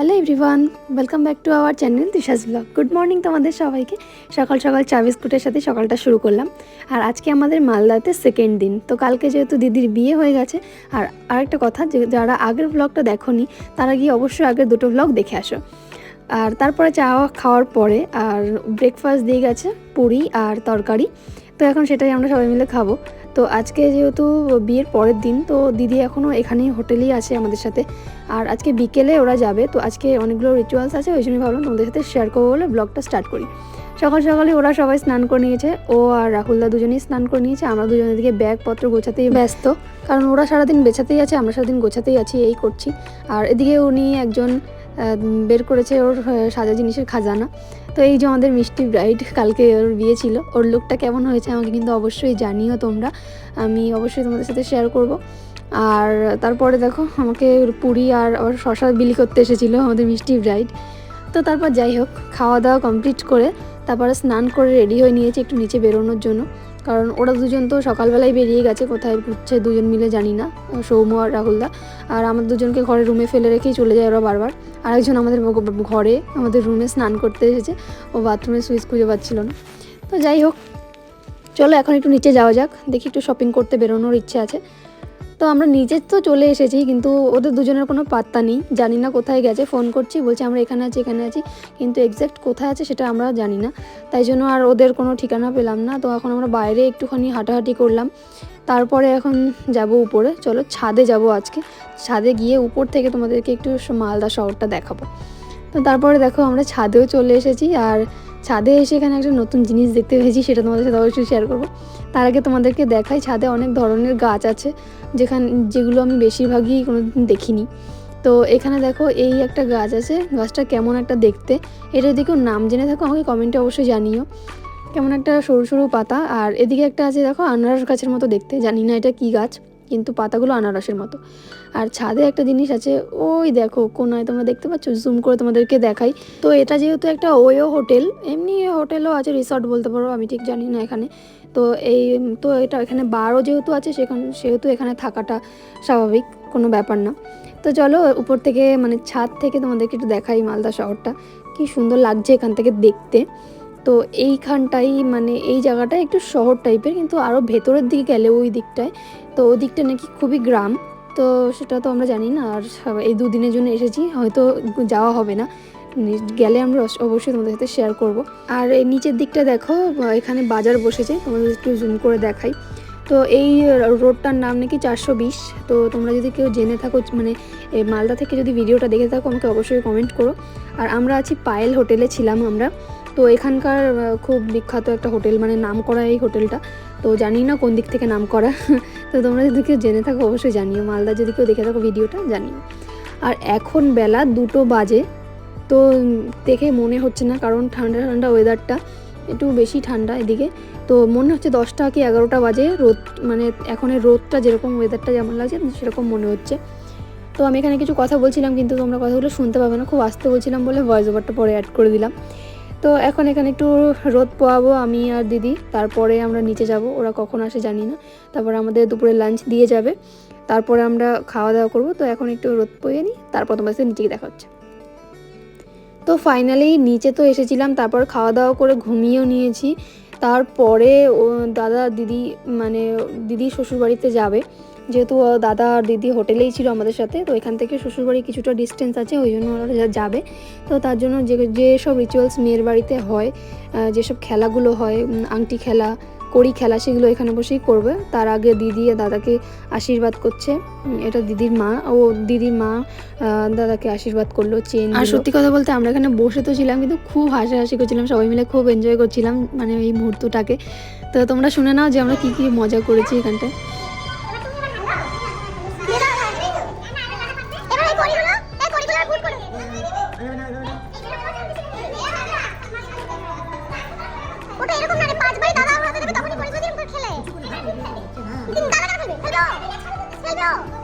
Hello everyone welcome back to our channel Disha's blog good morning তোমাদের সবাইকে। সকাল সকাল চা বিস্কুটের সাথে সকালটা শুরু করলাম। আর আজকে আমাদের মালদাতে সেকেন্ড দিন। তো কালকে যেহেতু দিদির বিয়ে হয়ে গেছে, আর আরেকটা কথা যারা আগের ব্লগটা দেখোনি, তারা গিয়ে অবশ্যই আগের দুটো ব্লগ দেখে আসো। আর তারপরে চা খাওয়ার পরে, আর ব্রেকফাস্ট দিয়ে গেছে পুরি আর তরকারি। তো এখন সেটাই আমরা সবাই মিলে খাব। তো আজকে যেহেতু বিয়ের পরের দিন, তো দিদি এখনও এখানেই হোটেলেই আছে আমাদের সাথে। আর আজকে বিকেলে ওরা যাবে, তো আজকে অনেকগুলো রিচুয়ালস আছে, ওই জন্যই ভাবলাম তোমাদের সাথে শেয়ার করব বলে ব্লগটা স্টার্ট করি। সকাল সকালে ওরা সবাই স্নান করে নিয়েছে, ও আর রাহুলদা দুজনেই স্নান করে নিয়েছে, আমরা দুজনের দিকে ব্যাগপত্র গোছাতেই ব্যস্ত, কারণ ওরা সারাদিন বেছাতেই আছে, আমরা সারাদিন গোছাতেই আছি, এই করছি। আর এদিকে উনি একজন বের করেছে ওর সাজা জিনিসের খাজানা। তো এই যে আমাদের মিষ্টি ব্রাইড কালকে ওর বিয়ে ছিল, ওর লুকটা কেমন হয়েছে আমাকে কিন্তু অবশ্যই জানিও তোমরা। আমি অবশ্যই তোমাদের সাথে শেয়ার করব। আর তারপরে দেখো, আমাকে পুরি আর আবার শশা বিলি করতে এসেছিল আমাদের মিষ্টি ব্রাইড তো তারপর যাই হোক, খাওয়া দাওয়া কমপ্লিট করে তারপরে স্নান করে রেডি হয়ে নিয়েছি একটু নিচে বেরোনোর জন্য। কারণ ওরা দুজন তো সকালবেলায় বেরিয়ে গেছে, কোথায় ঘুরছে দুজন মিলে জানি না, সৌম্য আর রাহুলদা আর আমাদের দুজনকে ঘরে রুমে ফেলে রেখেই চলে যায় ওরা বারবার। আর একজন আমাদের ঘরে, আমাদের রুমে স্নান করতে এসেছে, ও বাথরুমে সুইচ খুঁজে পাচ্ছিল না। তো যাই হোক, চলো এখন একটু নিচে যাওয়া যাক, দেখি একটু শপিং করতে বেরোনোর ইচ্ছে আছে। তো আমরা নিচে তো চলে এসেছি, কিন্তু ওদের দুজনের কোনো পাত্তা নেই। জানি না কোথায় গেছে, ফোন করছি, বলছে আমরা এখানে আছি এখানে আছি, কিন্তু এক্স্যাক্ট কোথায় আছে সেটা আমরা জানি না। তাই জন্য আর ওদের কোনো ঠিকানা পেলাম না। তো এখন আমরা বাইরে একটুখানি হাঁটাহাঁটি করলাম। তারপরে এখন যাব উপরে। চলো ছাদে যাব আজকে। ছাদে গিয়ে উপর থেকে তোমাদেরকে একটু মালদা শহরটা দেখাবো। তো তারপরে দেখো আমরা ছাদেও চলে এসেছি আর ছাদে এসে এখানে একটা নতুন জিনিস দেখতে পেয়েছি, সেটা তোমাদের সাথে অবশ্যই শেয়ার করব। তার আগে তোমাদেরকে দেখাই, ছাদে অনেক ধরনের গাছ আছে, যেখান, যেগুলো আমি বেশিরভাগই কোনোদিন দেখিনি। তো এখানে দেখো এই একটা গাছ আছে, গাছটা কেমন একটা দেখতে। এটা যদি কেউ নাম জেনে থাকো, আমাকে কমেন্টে অবশ্যই জানিও। কেমন একটা সরু সরু পাতা, আর এদিকে একটা আছে দেখো, আনারস গাছের মতো দেখতে, জানি না এটা কি গাছ। কিন্তু পাতাগুলো আনারসের মতো। আর ছাদে একটা জিনিস আছে, ওই দেখো কোনায় তোমরা দেখতে পাচ্ছ? জুম করে তোমাদেরকে দেখাই। তো এটা যেহেতু একটা ওয়ো হোটেল, এমনি হোটেলও আছে রিসর্ট বলতে পারো, আমি ঠিক জানি না এখানে। তো এই, তো এটা এখানে বারও যেহেতু আছে, সেখানে, সেহেতু এখানে থাকাটা স্বাভাবিক, কোনো ব্যাপার না। তো চলো উপর থেকে মানে ছাদ থেকে তোমাদেরকে একটু দেখাই মালদা শহরটা। কি সুন্দর লাগছে এখান থেকে দেখতে। তো এইখানটাই মানে এই জায়গাটা একটু শহর টাইপের, কিন্তু আরও ভেতরের দিকে গেলে ওই দিকটায়। তো ওই দিকটা নাকি খুবই গ্রাম। তো সেটা তো আমরা জানি না, আর এই দুদিনের জন্য এসেছি, হয়তো যাওয়া হবে না। গেলে আমরা অবশ্যই তোমাদের সাথে শেয়ার করব। আর এই নিচের দিকটা দেখো এখানে বাজার বসেছে, তোমাদের একটু জুম করে দেখাই। তো এই রোডটার নাম নাকি চারশো বিশ। তো তোমরা যদি কেউ জেনে থাকো মানে মালদা থেকে যদি ভিডিওটা দেখে থাকো, আমাকে অবশ্যই কমেন্ট করো। আর আমরা আছি পায়েল হোটেলে ছিলাম আমরা। তো এখানকার খুব বিখ্যাত একটা হোটেল মানে নাম করা এই হোটেলটা। তো জানি না কোন দিক থেকে নাম করা তো তোমরা যদি কেউ জেনে থাকো, অবশ্যই জানিও। মালদা যদি কেউ দেখে থাকো ভিডিওটা, জানিও। আর এখন বেলা দুটো বাজে। তো দেখে মনে হচ্ছে না, কারণ ঠান্ডা ঠান্ডা ওয়েদারটা একটু বেশি ঠান্ডা এদিকে। তো মনে হচ্ছে দশটা কি এগারোটা বাজে। রোদ মানে এখনের রোদটা যেরকম ওয়েদারটা যেমন লাগছে, সেরকম মনে হচ্ছে। তো আমি এখানে কিছু কথা বলছিলাম, কিন্তু তোমরা কথাগুলো শুনতে পাবে না। খুব আস্তে বলছিলাম বলে ভয়েস ওভারটা পরে অ্যাড করে দিলাম। তো এখন এখানে একটু রোদ পোয়াবো আমি আর দিদি। তারপরে আমরা নিচে যাব। ওরা কখন আসে জানি না। তারপর আমাদের দুপুরে লাঞ্চ দিয়ে যাবে। তারপরে আমরা খাওয়া দাওয়া করব। তো এখন একটু রোদ পোয়ে নিই তারপর তোমার সাথে নিচে দেখা হচ্ছে। তো ফাইনালি নিচে তো এসেছিলাম। তারপর খাওয়া দাওয়া করে ঘুমিয়েও নিয়েছি। তারপরে ও দাদা, দিদি মানে দিদি শ্বশুরবাড়িতে যাবে। যেহেতু দাদা আর দিদি হোটেলেই ছিল আমাদের সাথে তো এখান থেকে শ্বশুরবাড়ি কিছুটা ডিস্টেন্স আছে ওই জন্য ওরা যাবে। তো তার জন্য যে যেসব রিচুয়ালস মেয়ের বাড়িতে হয় যেসব খেলাগুলো হয় আংটি খেলা করি খেলা সেগুলো এখানে বসেই করবে। তার আগে দিদি আর দাদাকে আশীর্বাদ করছে। এটা দিদির মা ও দিদির মা দাদাকে আশীর্বাদ করল চেন আর সত্যি কথা বলতে আমরা এখানে বসে তো ছিলাম কিন্তু খুব হাসাহাসি করছিলাম সবাই মিলে খুব এনজয় করছিলাম মানে এই মুহূর্তটাকে। তো তোমরা শুনে নাও যে আমরা কী কী মজা করেছি এখানটায়। No.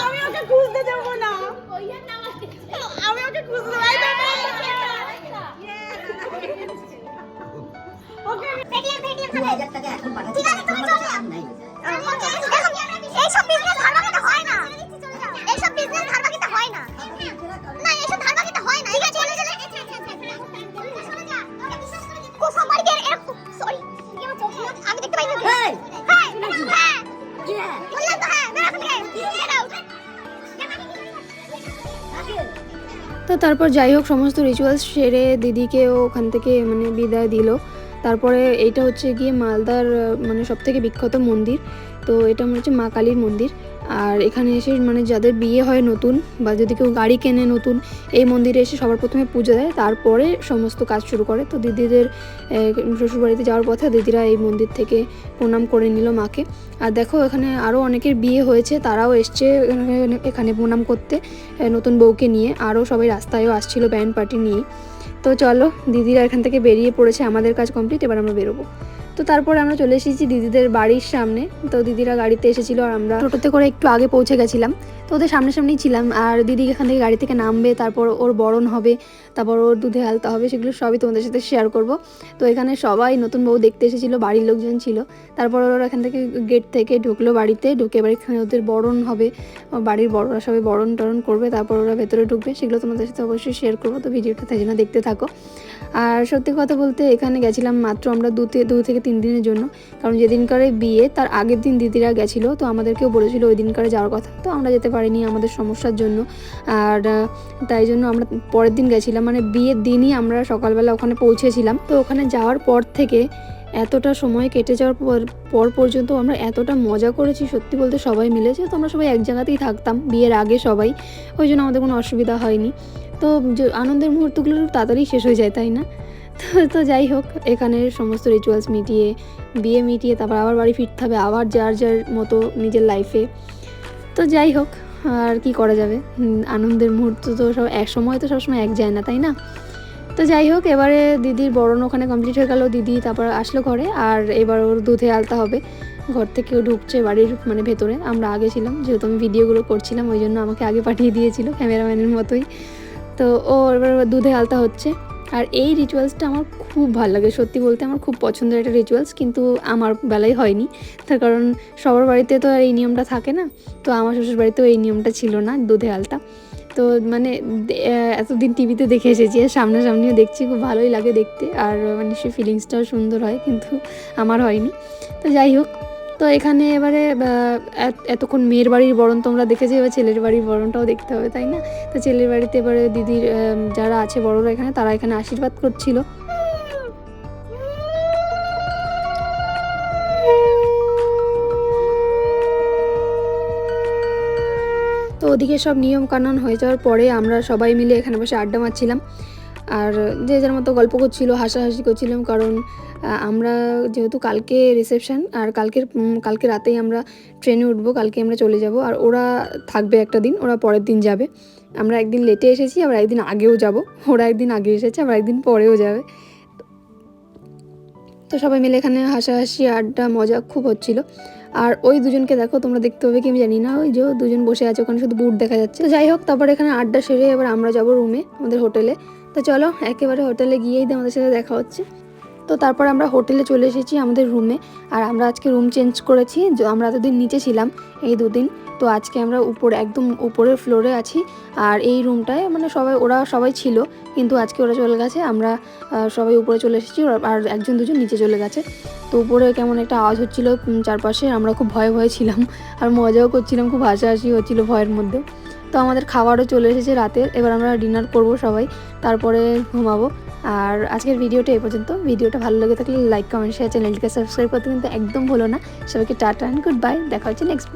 আমি ওকে খুঁজতে দেবো না আমি ওকে খুঁজতে ওকে ঠিক আছে তারপর যাই হোক, সমস্ত রিচুয়ালস সেরে দিদিকেও ওখান থেকে মানে বিদায় দিল। তারপরে এইটা হচ্ছে গিয়ে মালদার মানে সব থেকে বিখ্যাত মন্দির। তো এটা মনে হচ্ছে মা কালীর মন্দির। আর এখানে এসে মানে যাদের বিয়ে হয় নতুন বা যদি কেউ গাড়ি কেনে নতুন, এই মন্দিরে এসে সবার প্রথমে পুজো দেয়, তারপরে সমস্ত কাজ শুরু করে। তো দিদিদের শ্বশুরবাড়িতে যাওয়ার পথে দিদিরা এই মন্দির থেকে প্রণাম করে নিল মাকে। আর দেখো এখানে আরও অনেকের বিয়ে হয়েছে, তারাও এসছে এখানে- প্রণাম করতে নতুন বউকে নিয়ে। আরও সবাই রাস্তায়ও আসছিল ব্যান্ড পার্টি নিয়ে তো চলো, দিদিরা এখান থেকে বেরিয়ে পড়েছে, আমাদের কাজ কমপ্লিট, এবার আমরা বেরোবো। তো তারপরে আমরা চলে এসেছি দিদিদের বাড়ির সামনে। তো দিদিরা গাড়িতে এসেছিল আর আমরা টোটোতে করে একটু আগে পৌঁছে গেছিলাম। তো ওদের সামনাসামনি ছিলাম আর দিদি এখান থেকে গাড়ি থেকে নামবে, তারপর ওর বরণ হবে, তারপর ওর দুধে আলতা হবে, সেগুলো সবই তোমাদের সাথে শেয়ার করব। তো এখানে সবাই নতুন বউ দেখতে এসেছিল, বাড়ির লোকজন ছিল। তারপর ওরা এখান থেকে গেট থেকে ঢুকলো বাড়িতে, ঢুকে এবার এখানে ওদের বরণ হবে। বাড়ির বড়রা সবাই বরণ টরণ করবে, তারপর ওরা ভেতরে ঢুকবে, সেগুলো তোমাদের সাথে অবশ্যই শেয়ার করব। তো ভিডিওটা তাই জন্য দেখতে থাকো। আর সত্যি কথা বলতে এখানে গেছিলাম মাত্র আমরা দু দু থেকে তিন দিনের জন্য। কারণ যেদিনকারে বিয়ে, তার আগের দিন দিদিরা গেছিল, তো আমাদেরকেও বলেছিল ওই দিনকারে যাওয়ার কথা। তো আমরা যেতে পারিনি আমাদের সমস্যার জন্য। আর তাই জন্য আমরা পরের দিন গেছিলাম। মানে বিয়ের দিনই আমরা সকালবেলা ওখানে পৌঁছেছিলাম। তো ওখানে যাওয়ার পর থেকে এতটা সময় কেটে যাওয়ার পর পর পর্যন্ত আমরা এতটা মজা করেছি, সত্যি বলতে সবাই মিলেছে তো আমরা সবাই এক জায়গাতেই থাকতাম, বিয়ের আগে সবাই। ওই জন্য আমাদের কোনো অসুবিধা হয়নি। তো আনন্দের মুহূর্তগুলো তাড়াতাড়ি শেষ হয়ে যায়, তাই না? তো যাই হোক, এখানে সমস্ত রিচুয়ালস মিটিয়ে, বিয়ে মিটিয়ে, তারপর আবার বাড়ি ফিরতে হবে, আবার যার যার মতো নিজের লাইফে তো যাই হোক, আর কি করা যাবে? আনন্দের মুহূর্ত তো সব, এক সময় তো সবসময় এক যায় না, তাই না? তো যাই হোক, এবারে দিদির বরণ ওখানে কমপ্লিট হয়ে গেল, দিদি তারপর আসলো ঘরে, আর এবার ওর দুধে আলতা হবে। ঘর থেকেও ঢুকছে বাড়ির মানে ভেতরে, আমরা আগে ছিলাম, যেহেতু আমি ভিডিওগুলো করছিলাম, ওই জন্য আমাকে আগে পাঠিয়ে দিয়েছিল, ক্যামেরাম্যানের মতোই। তো ও এবার দুধে আলতা হচ্ছে। আর এই রিচুয়ালসটা আমার খুব ভালো লাগে। সত্যি বলতে আমার খুব পছন্দের একটা রিচুয়ালস কিন্তু আমার বেলায় হয়নি। তার কারণ সবার বাড়িতে তো আর এই নিয়মটা থাকে না। তো আমার শ্বশুর বাড়িতেও এই নিয়মটা ছিল না, দুধে আলতা। তো মানে এতদিন টিভিতে দেখে এসেছি আর সামনাসামনিও দেখছি, খুব ভালোই লাগে দেখতে। আর মানে সে ফিলিংসটাও সুন্দর হয়, কিন্তু আমার হয়নি। তো যাই হোক তো এখানে এবারে এত- এতক্ষণ মেয়ের বাড়ির বরণ তোমরা দেখেছি, এবার ছেলের বাড়ির বরণটাও দেখতে হবে, তাই না? তো ছেলের বাড়িতে এবারে দিদির যারা আছে বড়রা এখানে, তারা এখানে আশীর্বাদ করছিল। তো ওদিকে সব নিয়ম কানুন হয়ে যাওয়ার পরে আমরা সবাই মিলে এখানে বসে আড্ডা মারছিলাম। আর যে যার মতো গল্প করছিল, হাসাহাসি করছিলাম, কারণ আমরা যেহেতু কালকে রিসেপশন আর কালকের কালকে রাতেই আমরা ট্রেনে উঠবো, কালকে আমরা চলে যাব, আর ওরা থাকবে একটা দিন, ওরা পরের দিন যাবে। আমরা একদিন লেটে এসেছি, আবার একদিন আগেও যাব, ওরা একদিন আগে এসেছে, আবার একদিন পরেও যাবে। তো সবাই মিলে এখানে হাসাহাসি, আড্ডা, মজা খুব হচ্ছিল। আর ওই দুজনকে দেখো, তোমরা দেখতে হবে কি আমি জানি না, ওই যে দুজন বসে আছে, ওখানে শুধু বুট দেখা যাচ্ছে। যাই হোক, তারপর এখানে আড্ডা সেরে এবার আমরা যাব রুমে আমাদের হোটেলে তো চলো, একেবারে হোটেলে গিয়েই আমাদের সাথে দেখা হচ্ছে। তো তারপর আমরা হোটেলে চলে এসেছি আমাদের রুমে আর আমরা আজকে রুম চেঞ্জ করেছি আমরা এতদিন নিচে ছিলাম, এই দুদিন। তো আজকে আমরা উপরে, একদম উপরের ফ্লোরে আছি। আর এই রুমটায় মানে সবাই, ওরা সবাই ছিল, কিন্তু আজকে ওরা চলে গেছে। আমরা সবাই উপরে চলে এসেছি আর একজন দুজন নিচে চলে গেছে। তো উপরে কেমন একটা আওয়াজ হচ্ছিল চারপাশে আমরা খুব ভয়ে ভয়ে ছিলাম, আর মজাও করছিলাম, খুব হাসাহাসি হচ্ছিল ভয়ের মধ্যে তো আমাদের খাবারও চলে এসেছে রাতের, এবার আমরা ডিনার করব সবাই, তারপরে ঘুমাবো। আর আজকের ভিডিওটা এই পর্যন্ত। ভিডিওটা ভালো লেগে থাকলে লাইক কমেন্ট শেয়ার চ্যানেলটিকে সাবস্ক্রাইব করতে কিন্তু একদম ভুলো না। সবাইকে টাটা অ্যান্ড গুড বাই দেখা হচ্ছে নেক্সট